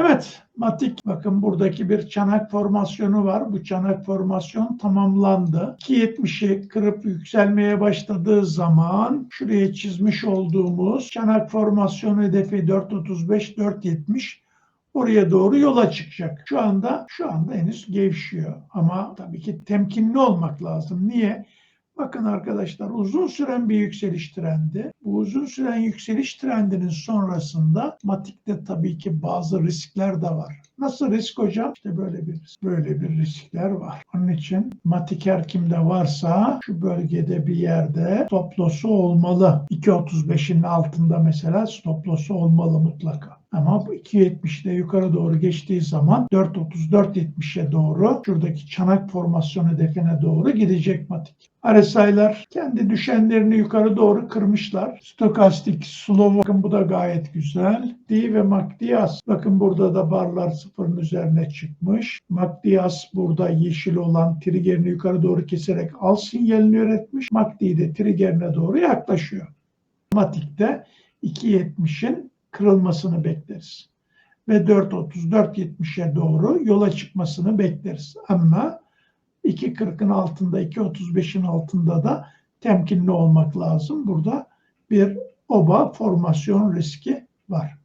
Evet, Matik bakın buradaki bir çanak formasyonu var. Bu çanak formasyon tamamlandı. 2.70'i kırıp yükselmeye başladığı zaman şuraya çizmiş olduğumuz çanak formasyon hedefi 4.35-4.70 oraya doğru yola çıkacak. Şu anda şu anda henüz gevşiyor ama tabii ki temkinli olmak lazım. Niye? Bakın arkadaşlar uzun süren bir yükseliş trendi. Bu uzun süren yükseliş trendinin sonrasında Matik'te tabii ki bazı riskler de var. Nasıl risk hocam? İşte böyle bir. Böyle bir riskler var. Onun için Matik her kimde varsa şu bölgede bir yerde stop loss'u olmalı. 2.35'in altında mesela stop loss'u olmalı mutlaka. Ama bu 2.70'de yukarı doğru geçtiği zaman 4.30-4.70'e doğru şuradaki çanak formasyon hedefine doğru gidecek Matik. RSI'lar kendi düşenlerini yukarı doğru kırmışlar. Stokastik, slow bakın bu da gayet güzel. D ve MACD bakın burada da barlar sıfırın üzerine çıkmış. MACD burada yeşil olan triggerini yukarı doğru keserek al sinyalini üretmiş. MACD de triggerine doğru yaklaşıyor. Matik'te 2.70'in kırılmasını bekleriz. Ve 4.30-4.70'e doğru yola çıkmasını bekleriz. Ama 2.40'ın altında, 2.35'in altında da temkinli olmak lazım. Burada bir oba formasyon riski var.